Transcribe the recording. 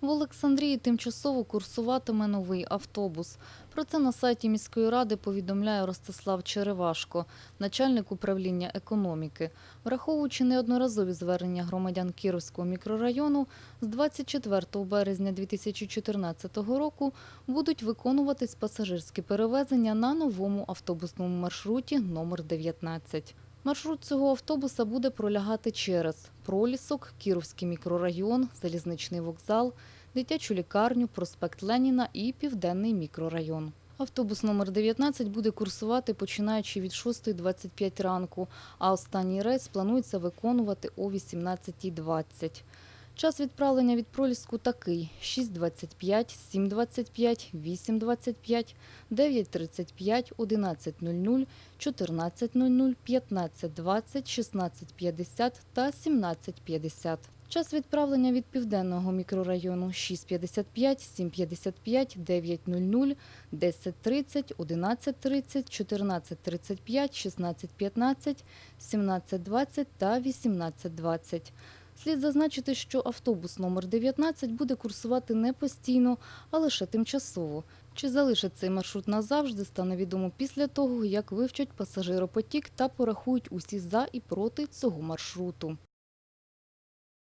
В Олександрії тимчасово курсуватиме новий автобус. Про це на сайті міської ради повідомляє Ростислав Черевашко, начальник управління економіки. Враховуючи неодноразові звернення громадян Кіровського мікрорайону, з 24 березня 2014 року будуть виконуватись пасажирські перевезення на новому автобусному маршруті номер 19. Маршрут цього автобуса буде пролягати через Пролісок, Кіровський мікрорайон, Залізничний вокзал, дитячу лікарню, проспект Леніна і Південний мікрорайон. Автобус номер 19 буде курсувати починаючи від 6.25 ранку, а останній рейс планується виконувати о 18.20. Час відправлення від проліску такий: 6.25, 7.25, 8.25, 9.35, 11.00, 14.00, 15.20, 16.50 та 17.50. Час відправлення від південного мікрорайону 6.55, 7.55, 9.00, 10.30, 11.30, 14.35, 16.15, 17.20 та 18.20. Слід зазначити, що автобус номер 19 буде курсувати не постійно, а лише тимчасово. Чи залишить цей маршрут назавжди, стане відомо після того, як вивчать пасажиропотік та порахують усі за і проти цього маршруту.